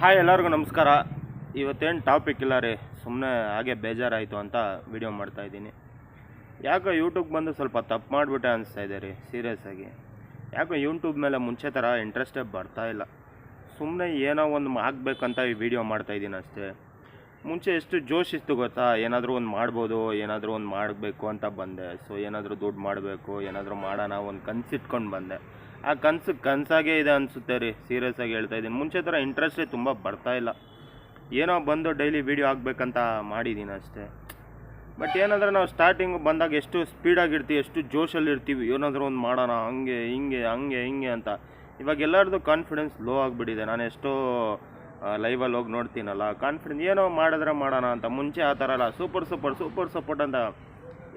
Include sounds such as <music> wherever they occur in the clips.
Hi ಎಲ್ಲರಿಗೂ ನಮಸ್ಕಾರ. ಇವತ್ತೇನು ಟಾಪಿಕ್ ಇಲ್ಲ ರೀ. ಸುಮ್ಮನೆ ಹಾಗೆ ಬೇಜಾರಾಯಿತು ಅಂತ ವಿಡಿಯೋ ಮಾಡ್ತಾಯಿದ್ದೀನಿ ಯಾಕೋ ಯೂಟ್ಯೂಬ್ ಬಂದು ಸ್ವಲ್ಪ ತಪ್ಪು ಮಾಡಿಬಿಟ್ಟೆ ಅನಿಸ್ತಾ ಇದೆ ರೀ ಸೀರಿಯಸ್ ಆಗಿ. ಯಾಕೋ ಯೂಟ್ಯೂಬ್ ಮೇಲೆ ಮುಂಚೆ ಥರ ಇಂಟ್ರೆಸ್ಟೇ ಬರ್ತಾ ಇಲ್ಲ. ಸುಮ್ಮನೆ ಏನೋ ಒಂದು ಹಾಕ್ಬೇಕಂತ ಈ ವಿಡಿಯೋ ಮಾಡ್ತಾಯಿದ್ದೀನಿ ಅಷ್ಟೇ. ಮುಂಚೆ ಎಷ್ಟು ಜೋಶ್ ಇತ್ತು ಗೊತ್ತಾ? ಏನಾದರೂ ಒಂದು ಮಾಡ್ಬೋದು, ಏನಾದರೂ ಒಂದು ಮಾಡಬೇಕು ಅಂತ ಬಂದೆ. ಸೊ ಏನಾದರೂ ದುಡ್ಡು ಮಾಡಬೇಕು, ಏನಾದರೂ ಮಾಡೋಣ ಒಂದು ಕನ್ಸಿಟ್ಕೊಂಡು ಬಂದೆ. ಆ ಕನಸು, ಕನಸಾಗೇ ಇದೆ ಅನಿಸುತ್ತೆ ರೀ. ಸೀರಿಯಸ್ ಆಗಿ ಹೇಳ್ತಾ ಇದ್ದೀನಿ. ಮುಂಚೆ ಥರ ಇಂಟ್ರೆಸ್ಟೇ ತುಂಬ ಇಲ್ಲ. ಏನೋ ಬಂದು ಡೈಲಿ ವೀಡಿಯೋ ಆಗಬೇಕಂತ ಮಾಡಿದ್ದೀನಿ ಅಷ್ಟೇ. ಬಟ್ ಏನಂದ್ರೆ ನಾವು ಸ್ಟಾರ್ಟಿಂಗ್ ಬಂದಾಗ ಎಷ್ಟು ಸ್ಪೀಡಾಗಿರ್ತೀವಿ ಎಷ್ಟು ಜೋಶಲ್ಲಿ ಇರ್ತೀವಿ, ಏನಾದರೂ ಒಂದು ಮಾಡೋಣ, ಹಂಗೆ, ಹಿಂಗೆ ಹಂಗೆ, ಹಿಂಗೆ ಅಂತ. ಇವಾಗ ಎಲ್ಲರದು ಕಾನ್ಫಿಡೆನ್ಸ್ ಲೋ ಆಗಿಬಿಟ್ಟಿದೆ. ನಾನು ಎಷ್ಟೋ ಲೈವಲ್ಲಿ ಹೋಗಿ ನೋಡ್ತೀನಲ್ಲ ಕಾನ್ಫಿಡೆನ್ಸ್ ಏನೋ ಮಾಡಿದ್ರೆ ಮಾಡೋಣ ಅಂತ. ಮುಂಚೆ ಆ ಥರ ಅಲ್ಲ ಸೂಪರ್ ಸೂಪರ್ ಸೂಪರ್ ಸಪೋರ್ಟ್ ಅಂತ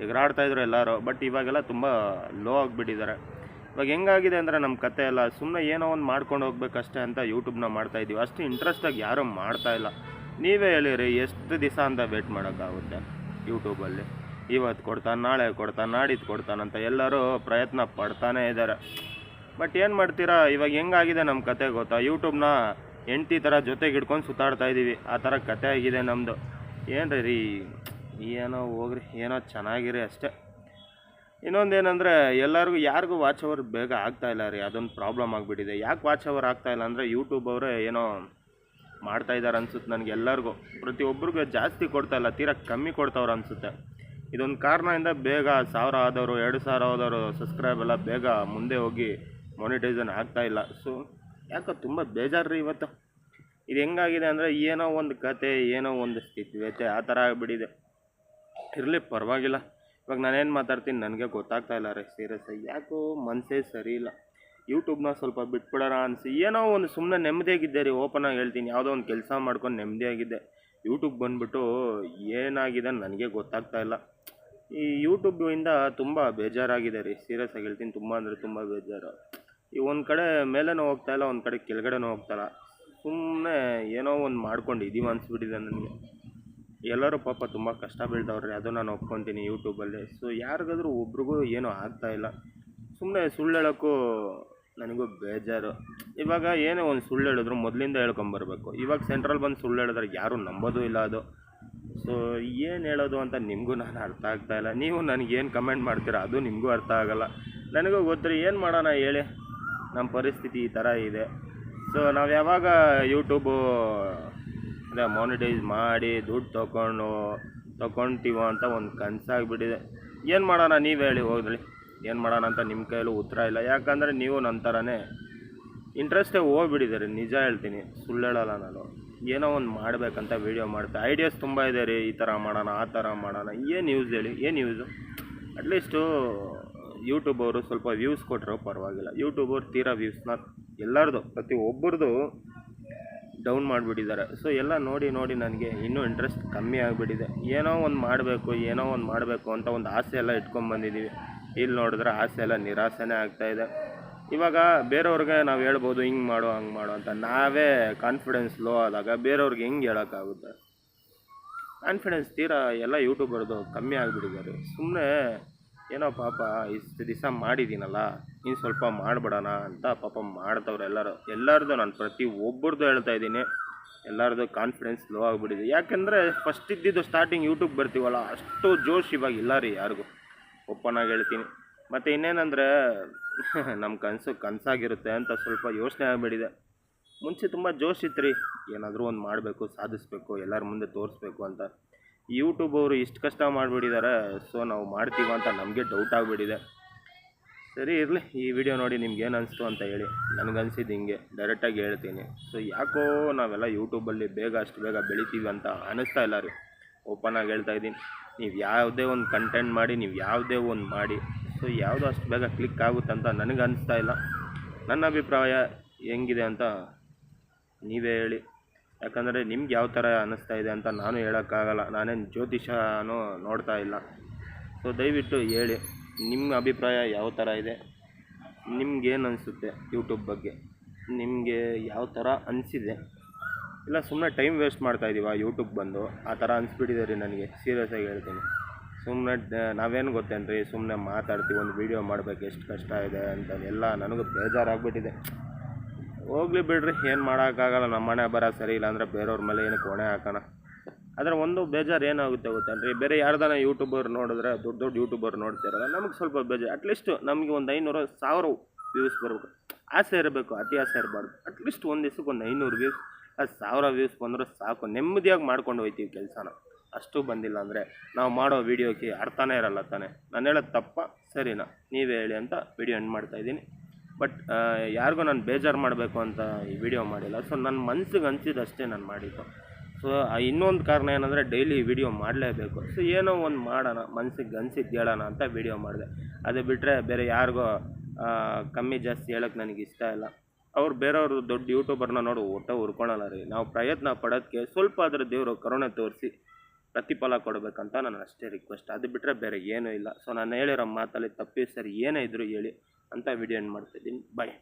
ಎಗರಾಡ್ತಾಯಿದ್ರು ಎಲ್ಲರೂ ಬಟ್ ಇವಾಗೆಲ್ಲ ತುಂಬ ಲೋ ಆಗಿಬಿಟ್ಟಿದ್ದಾರೆ. ಇವಾಗ ಹೆಂಗಾಗಿದೆ ಅಂದರೆ ನಮ್ಮ ಕತೆ ಎಲ್ಲ ಸುಮ್ಮನೆ ಏನೋ ಒಂದು ಮಾಡ್ಕೊಂಡು ಹೋಗ್ಬೇಕಷ್ಟೇ ಅಂತ ಯೂಟ್ಯೂಬ್ನ ಮಾಡ್ತಾ ಇದ್ದೀವಿ ಅಷ್ಟು ಇಂಟ್ರೆಸ್ಟಾಗಿ ಯಾರೂ ಮಾಡ್ತಾ ಇಲ್ಲ. ನೀವೇ ಹೇಳಿರಿ, ಎಷ್ಟು ದಿವಸ ಅಂತ ವೇಟ್ ಮಾಡೋಕ್ಕಾಗುತ್ತೆ ಯೂಟ್ಯೂಬಲ್ಲಿ ಇವತ್ತು ಕೊಡ್ತಾನೆ, ನಾಳೆ ಕೊಡ್ತಾನೆ ನಾಡಿದ್ದು ಕೊಡ್ತಾನಂತ ಎಲ್ಲರೂ ಪ್ರಯತ್ನ ಪಡ್ತಾನೇ ಇದ್ದಾರೆ. ಬಟ್ ಏನು ಮಾಡ್ತೀರಾ? ಇವಾಗ ಹೆಂಗಾಗಿದೆ ನಮ್ಮ ಕತೆ ಗೊತ್ತಾ? ಯೂಟ್ಯೂಬ್ನ ಹೆಂಡ್ತಿ ಥರ ಜೊತೆಗೆ ಹಿಡ್ಕೊಂಡು ಸುತ್ತಾಡ್ತಾ ಇದ್ದೀವಿ ಆ ಥರ ಕತೆ ಆಗಿದೆ ನಮ್ಮದು ಏನು ರೀ? ಏನೋ ಹೋಗ್ರಿ, ಏನೋ ಚೆನ್ನಾಗಿರಿ ಅಷ್ಟೇ. ಏನಂದರೆ ಎಲ್ಲರಿಗೂ, ಯಾರಿಗೂ ವಾಚ್ ಅವರ್ ಬೇಗ ಆಗ್ತಾ ಇಲ್ಲ ರೀ. ಅದೊಂದು ಪ್ರಾಬ್ಲಮ್ ಆಗಿಬಿಟ್ಟಿದೆ. ಯಾಕೆ ವಾಚ್ ಅವರ್ ಆಗ್ತಾ ಇಲ್ಲ ಅಂದರೆ ಯೂಟ್ಯೂಬ್ ಅವರೇ ಏನೋ ಮಾಡ್ತಾ ಇದ್ದಾರೆ ಅನ್ಸುತ್ತೆ ನನಗೆ ಎಲ್ಲರಿಗೂ. ಪ್ರತಿಯೊಬ್ಬರಿಗೂ ಜಾಸ್ತಿ ಕೊಡ್ತಾ ಇಲ್ಲ, ತೀರಾ ಕಮ್ಮಿ ಕೊಡ್ತಾವ್ರು ಅನಿಸುತ್ತೆ. ಇದೊಂದು ಕಾರಣದಿಂದ ಬೇಗ ಸಾವಿರ ಆದವರು, ಎರಡು ಸಾವಿರ ಆದವರು ಸಬ್ಸ್ಕ್ರೈಬ್ ಎಲ್ಲ ಬೇಗ ಮುಂದೆ ಹೋಗಿ ಮೊನಿಟೈಸನ್ ಆಗ್ತಾ ಇಲ್ಲ. ಸೊ ಯಾಕೋ ತುಂಬ ಬೇಜಾರು ರೀ ಇವತ್ತು. ಇದು ಹೆಂಗಾಗಿದೆ ಅಂದರೆ ಏನೋ ಒಂದು ಕತೆ, ಏನೋ ಒಂದು ಸ್ಥಿತಿಗತಿ ಆ ಥರ ಆಗಿಬಿಟ್ಟಿದೆ. ಇರಲಿ, ಪರವಾಗಿಲ್ಲ. ಇವಾಗ ನಾನೇನು ಮಾತಾಡ್ತೀನಿ ನನಗೆ ಗೊತ್ತಾಗ್ತಾ ಇಲ್ಲ ರೀ ಸೀರಿಯಸ್ ಯಾಕೋ ಮನಸ್ಸೇ ಸರಿ ಇಲ್ಲ. ಯೂಟ್ಯೂಬ್ನ ಸ್ವಲ್ಪ ಬಿಟ್ಬಿಡೋಣ ಅನಿಸಿ, ಏನೋ ಒಂದು ಸುಮ್ಮನೆ ನೆಮ್ಮದಿಯಾಗಿದ್ದೆ ರೀ ಓಪನ್ ಆಗಿ ಹೇಳ್ತೀನಿ. ಯಾವುದೋ ಒಂದು ಕೆಲಸ ಮಾಡ್ಕೊಂಡು ನೆಮ್ಮದಿಯಾಗಿದ್ದೆ. ಯೂಟ್ಯೂಬ್ ಬಂದುಬಿಟ್ಟು ಏನಾಗಿದೆ ನನಗೆ ಗೊತ್ತಾಗ್ತಾ ಇಲ್ಲ. ಈ ಯೂಟ್ಯೂಬಿಂದ ತುಂಬ ಬೇಜಾರಾಗಿದೆ ರೀ ಸೀರಿಯಸ್ ಆಗಿ ಹೇಳ್ತೀನಿ. ತುಂಬ ಅಂದರೆ ತುಂಬ ಬೇಜಾರು. ಈ ಒಂದು ಕಡೆ ಮೇಲೇನೂ ಹೋಗ್ತಾ ಇಲ್ಲ, ಒಂದು ಕಡೆ ಕೆಳಗಡೆನೂ ಹೋಗ್ತಾ ಇಲ್ಲ. ಸುಮ್ಮನೆ ಏನೋ ಒಂದು ಮಾಡ್ಕೊಂಡು ಇದೀವಿ ಅನಿಸ್ಬಿಟ್ಟಿದೆ ನನಗೆ. ಎಲ್ಲರೂ ಪಾಪ ತುಂಬ ಕಷ್ಟ ಬೀಳ್ತಾವ್ರಿ, ಅದು ನಾನು ಒಪ್ಕೊತೀನಿ ಯೂಟ್ಯೂಬಲ್ಲಿ ಸೊ ಯಾರಿಗಾದ್ರೂ ಒಬ್ರಿಗೂ ಏನೂ ಆಗ್ತಾ ಇಲ್ಲ. ಸುಮ್ಮನೆ ಸುಳ್ಳು ಹೇಳೋಕ್ಕೂ ನನಗೂ ಬೇಜಾರು. ಇವಾಗ ಏನೇ ಒಂದು ಸುಳ್ಳು ಹೇಳಿದ್ರು ಮೊದಲಿಂದ ಹೇಳ್ಕೊಂಬರ್ಬೇಕು ಇವಾಗ ಸೆಂಟ್ರಲ್ ಬಂದು ಸುಳ್ಳು ಹೇಳಿದ್ರೆ ಯಾರೂ ನಂಬೋದು ಇಲ್ಲ ಅದು. ಸೊ ಏನು ಹೇಳೋದು ಅಂತ ನಿಮಗೂ ನಾನು ಅರ್ಥ ಆಗ್ತಾ ಇಲ್ಲ. ನೀವು ನನಗೇನು ಕಮೆಂಟ್ ಮಾಡ್ತೀರಾ, ಅದು ನಿಮಗೂ ಅರ್ಥ ಆಗೋಲ್ಲ. ನನಗೂ ಗೊತ್ತಿರಿ, ಏನು ಮಾಡೋಣ ಹೇಳಿ? ನಮ್ಮ ಪರಿಸ್ಥಿತಿ ಈ ಥರ ಇದೆ. ಸೊ ನಾವು ಯಾವಾಗ ಯೂಟ್ಯೂಬು ಅದೇ ಮಾನಿಟೈಸ್ ಮಾಡಿ ದುಡ್ಡು ತೊಗೊಂಡು ತೊಗೊಳ್ತೀವೋ ಅಂತ ಒಂದು ಕನಸಾಗಿಬಿಟ್ಟಿದೆ. ಏನು ಮಾಡೋಣ ನೀವು ಹೇಳಿ ಹೋಗ್ರಿ ಏನು ಮಾಡೋಣ ಅಂತ ನಿಮ್ಮ ಕೈಯಲ್ಲೂ ಉತ್ತರ ಇಲ್ಲ. ಯಾಕಂದರೆ ನೀವು ನನ್ನ ಥರನೇ ಇಂಟ್ರೆಸ್ಟೇ ಹೋಗ್ಬಿಟ್ಟಿದ್ದಾರೆ. ನಿಜ ಹೇಳ್ತೀನಿ. ಸುಳ್ಳು ಹೇಳಲ್ಲ ನಾನು. ಏನೋ ಒಂದು ಮಾಡಬೇಕಂತ ವೀಡಿಯೋ ಮಾಡ್ತೆ ಐಡಿಯಾಸ್ ತುಂಬ ಇದೆ ರೀ. ಈ ಥರ ಮಾಡೋಣ, ಆ ಥರ ಮಾಡೋಣ. ಏನು ಯೂಸ್ ಹೇಳಿ? ಏನು ಯೂಸು ಅಟ್ಲೀಸ್ಟು ಯೂಟ್ಯೂಬ್ ಅವರು ಸ್ವಲ್ಪ ವ್ಯೂಸ್ ಕೊಟ್ಟರು ಪರವಾಗಿಲ್ಲ. ಯೂಟ್ಯೂಬ್ ಅವ್ರು ತೀರಾ ವ್ಯೂಸ್ನ ಎಲ್ಲರದು, ಪ್ರತಿ ಒಬ್ಬರದು ಡೌನ್ ಮಾಡಿಬಿಟ್ಟಿದ್ದಾರೆ. ಸೊ ಎಲ್ಲ ನೋಡಿ ನೋಡಿ ನನಗೆ ಇನ್ನೂ ಇಂಟ್ರೆಸ್ಟ್ ಕಮ್ಮಿ ಆಗಿಬಿಟ್ಟಿದೆ. ಏನೋ ಒಂದು ಮಾಡಬೇಕು, ಏನೋ ಒಂದು ಮಾಡಬೇಕು ಅಂತ ಒಂದು ಆಸೆ ಎಲ್ಲ ಇಟ್ಕೊಂಡ್ಬಂದಿದ್ದೀವಿ ಇಲ್ಲಿ ನೋಡಿದ್ರೆ ಆಸೆ ಎಲ್ಲ ನಿರಾಸೆನೇ ಆಗ್ತಾಯಿದೆ ಇವಾಗ ಬೇರೆಯವ್ರಿಗೆ ನಾವು ಹೇಳ್ಬೋದು, ಹಿಂಗೆ ಮಾಡು, ಹಂಗೆ ಮಾಡು ಅಂತ. ನಾವೇ ಕಾನ್ಫಿಡೆನ್ಸ್ ಲೋ ಆದಾಗ ಬೇರೆಯವ್ರಿಗೆ ಹೆಂಗೆ ಹೇಳೋಕ್ಕಾಗುತ್ತೆ? ಕಾನ್ಫಿಡೆನ್ಸ್ ತೀರಾ ಎಲ್ಲ ಯೂಟ್ಯೂಬರ್ದು ಕಮ್ಮಿ ಆಗಿಬಿಟ್ಟಿದ್ದಾರೆ. ಸುಮ್ಮನೆ ಏನೋ ಪಾಪ, ಇಷ್ಟು ದಿವಸ ಮಾಡಿದ್ದೀನಲ್ಲ ಇನ್ನು ಸ್ವಲ್ಪ ಮಾಡಿಬಿಡೋಣ ಅಂತ ಪಾಪ ಮಾಡ್ತವ್ರೆ ಎಲ್ಲರೂ. ಎಲ್ಲರದು ನಾನು ಪ್ರತಿ ಒಬ್ಬರದ್ದು ಹೇಳ್ತಾ ಇದ್ದೀನಿ. ಎಲ್ಲರದು ಕಾನ್ಫಿಡೆನ್ಸ್ ಲೋ ಆಗಿಬಿಟ್ಟಿದೆ. ಯಾಕೆಂದರೆ ಫಸ್ಟ್ ಇದ್ದಿದ್ದು ಸ್ಟಾರ್ಟಿಂಗ್ ಯೂಟ್ಯೂಬ್ ಬರ್ತೀವಲ್ಲ, ಅಷ್ಟು ಜೋಶ್ ಇವಾಗ ಇಲ್ಲ ರೀ ಯಾರಿಗೂ. ಆಗಿ ಹೇಳ್ತೀನಿ. ಮತ್ತು ಇನ್ನೇನಂದರೆ <laughs> ನಮ್ಮ ಕನಸು ಕನಸಾಗಿರುತ್ತೆ ಅಂತ ಸ್ವಲ್ಪ ಯೋಚನೆ ಆಗಿಬಿಟ್ಟಿದೆ. ಮುಂಚೆ ತುಂಬ ಜೋಶ್ ಇತ್ತು ರೀ. ಏನಾದರೂ ಒಂದು ಮಾಡಬೇಕು, ಸಾಧಿಸ್ಬೇಕು, ಎಲ್ಲರ ಮುಂದೆ ತೋರಿಸ್ಬೇಕು ಅಂತ. ಯೂಟ್ಯೂಬ್ ಅವರು ಇಷ್ಟು ಕಷ್ಟ ಮಾಡಿಬಿಟ್ಟಿದ್ದಾರೆ ಸೊ ನಾವು ಮಾಡ್ತೀವ ಅಂತ ನಮಗೆ ಡೌಟ್ ಆಗಿಬಿಟ್ಟಿದೆ. ಸರಿ ಇರಲಿ, ಈ ವಿಡಿಯೋ ನೋಡಿ ನಿಮ್ಗೆ ಏನು ಅನಿಸ್ತು ಅಂತ ಹೇಳಿ. ನನಗನ್ಸಿದ್ದು ಹಿಂಗೆ ಡೈರೆಕ್ಟಾಗಿ ಹೇಳ್ತೀನಿ. ಸೊ ಯಾಕೋ ನಾವೆಲ್ಲ ಯೂಟ್ಯೂಬಲ್ಲಿ ಬೇಗ ಅಷ್ಟು ಬೇಗ ಬೆಳಿತೀವಿ ಅಂತ ಅನ್ನಿಸ್ತಾ ಇಲ್ಲ ರೀ. ಓಪನ್ ಆಗಿ ಹೇಳ್ತಾ ಇದ್ದೀನಿ. ನೀವು ಯಾವುದೇ ಒಂದು ಕಂಟೆಂಟ್ ಮಾಡಿ, ನೀವು ಯಾವುದೇ ಒಂದು ಮಾಡಿ. ಸೊ ಯಾವುದು ಅಷ್ಟು ಬೇಗ ಕ್ಲಿಕ್ ಆಗುತ್ತಂತ ನನಗೆ ಅನಿಸ್ತಾ ಇಲ್ಲ. ನನ್ನ ಅಭಿಪ್ರಾಯ ಹೆಂಗಿದೆ ಅಂತ ನೀವೇ ಹೇಳಿ. ಯಾಕಂದರೆ ನಿಮ್ಗೆ ಯಾವ ಥರ ಅನ್ನಿಸ್ತಾ ಇದೆ ಅಂತ ನಾನು ಹೇಳೋಕ್ಕಾಗಲ್ಲ. ನಾನೇನು ಜ್ಯೋತಿಷನೂ ನೋಡ್ತಾ ಇಲ್ಲ. ಸೊ ದಯವಿಟ್ಟು ಹೇಳಿ, ನಿಮ್ಮ ಅಭಿಪ್ರಾಯ ಯಾವ ಥರ ಇದೆ? ನಿಮ್ಗೇನು ಅನಿಸುತ್ತೆ ಯೂಟ್ಯೂಬ್ ಬಗ್ಗೆ? ನಿಮಗೆ ಯಾವ ಥರ ಅನಿಸಿದೆ? ಇಲ್ಲ ಸುಮ್ಮನೆ ಟೈಮ್ ವೇಸ್ಟ್ ಮಾಡ್ತಾ ಇದ್ದೀವ ಯೂಟ್ಯೂಬ್ ಬಂದು. ಆ ಥರ ಅನಿಸ್ಬಿಟ್ಟಿದೆ ರೀ ನನಗೆ. ಸೀರಿಯಸ್ ಆಗಿ ಹೇಳ್ತೀನಿ. ಸುಮ್ಮನೆ ನಾವೇನು ಗೊತ್ತೇನ್ರಿ? ಸುಮ್ಮನೆ ಮಾತಾಡ್ತೀವಿ, ಒಂದು ವೀಡಿಯೋ ಮಾಡಬೇಕು, ಎಷ್ಟು ಕಷ್ಟ ಇದೆ ಅಂತ ಎಲ್ಲ ನನಗೂ ಬೇಜಾರಾಗ್ಬಿಟ್ಟಿದೆ. ಹೋಗ್ಲಿ ಬಿಡ್ರಿ, ಏನು ಮಾಡೋಕ್ಕಾಗಲ್ಲ. ನಮ್ಮ ಮನೆ ಬರ ಸರಿ ಇಲ್ಲ ಅಂದರೆ ಬೇರೆಯವ್ರ ಮೇಲೆ ಏನಕ್ಕೆ ಹೊಣೆ ಹಾಕೋಣ? ಆದರೆ ಒಂದು ಬೇಜಾರು ಏನಾಗುತ್ತೆ ಗೊತ್ತಲ್ರಿ ಬೇರೆ ಯಾರ್ದಾನ ಯೂಟ್ಯೂಬರ್ ನೋಡಿದ್ರೆ, ದೊಡ್ಡ ದೊಡ್ಡ ಯೂಟ್ಯೂಬರ್ ನೋಡ್ತಿರಲ್ಲ, ನಮಗೆ ಸ್ವಲ್ಪ ಬೇಜಾರು. ಅಟ್ಲೀಸ್ಟ್ ನಮಗೆ ಒಂದು ಐನೂರು ಸಾವಿರ ವ್ಯೂಸ್ ಬರಬೇಕು. ಆಸೆ ಇರಬೇಕು, ಅತಿ ಆಸೆ ಇರಬಾರ್ದು. ಅಟ್ಲೀಸ್ಟ್ ಒಂದು ದಿವ್ಸಕ್ಕೆ ಒಂದು ಐನೂರು ವ್ಯೂಸ್ ಅದು ಸಾವಿರ ವ್ಯೂಸ್ ಬಂದರೆ ಸಾಕು. ನೆಮ್ಮದಿಯಾಗಿ ಮಾಡ್ಕೊಂಡು ಹೋಯ್ತೀವಿ ಕೆಲಸನ. ಅಷ್ಟು ಬಂದಿಲ್ಲ ಅಂದರೆ ನಾವು ಮಾಡೋ ವೀಡಿಯೋಕ್ಕೆ ಅರ್ಥನೇ ಇರಲ್ಲ ತಾನೆ. ನಾನು ಹೇಳೋದು ತಪ್ಪ, ಸರಿನಾ? ನೀವೇ ಹೇಳಿ ಅಂತ ವಿಡಿಯೋ ಎಂಡ್ ಮಾಡ್ತಾಯಿದ್ದೀನಿ ಬಟ್ ಯಾರಿಗೂ ನಾನು ಬೇಜಾರು ಮಾಡಬೇಕು ಅಂತ ಈ ವಿಡಿಯೋ ಮಾಡಿಲ್ಲ. ಸೊ ನನ್ನ ಮನ್ಸಿಗೆ ಅಷ್ಟೇ ನಾನು ಮಾಡಿದ್ದು. ಸೊ ಇನ್ನೊಂದು ಕಾರಣ ಏನಂದರೆ ಡೈಲಿ ವಿಡಿಯೋ ಮಾಡಲೇಬೇಕು. ಸೊ ಏನೋ ಒಂದು ಮಾಡೋಣ, ಮನ್ಸಿಗೆ ಅನ್ಸಿದ್ದು ಹೇಳೋಣ ಅಂತ ವಿಡಿಯೋ ಮಾಡಿದೆ. ಅದು ಬಿಟ್ಟರೆ ಬೇರೆ ಯಾರಿಗೋ ಕಮ್ಮಿ ಜಾಸ್ತಿ ಹೇಳೋಕ್ಕೆ ನನಗೆ ಇಷ್ಟ ಇಲ್ಲ. ಅವ್ರು ಬೇರೆಯವ್ರು ದೊಡ್ಡ ಯೂಟ್ಯೂಬರ್ನ ನೋಡಿ ಒಟ್ಟ ಹುರ್ಕೊಳಲ್ಲ ರೀ. ನಾವು ಪ್ರಯತ್ನ ಪಡೋದಕ್ಕೆ ಸ್ವಲ್ಪ ಅದರ ದೇವರು ಕರುಣೆ ತೋರಿಸಿ ಪ್ರತಿಫಲ ಕೊಡಬೇಕಂತ ನಾನು ಅಷ್ಟೇ ರಿಕ್ವೆಸ್ಟ್ ಅದು ಬಿಟ್ಟರೆ ಬೇರೆ ಏನೂ ಇಲ್ಲ. ಸೊ ನಾನು ಹೇಳಿರೋ ಮಾತಲ್ಲಿ ತಪ್ಪಿ ಸರಿ ಏನೇ ಇದ್ದರೂ ಹೇಳಿ. ಅಂತ ವಿಡಿಯೋ ಎಂಡ್ ಮಾಡ್ತಿದ್ದೀನಿ ಬಾಯ್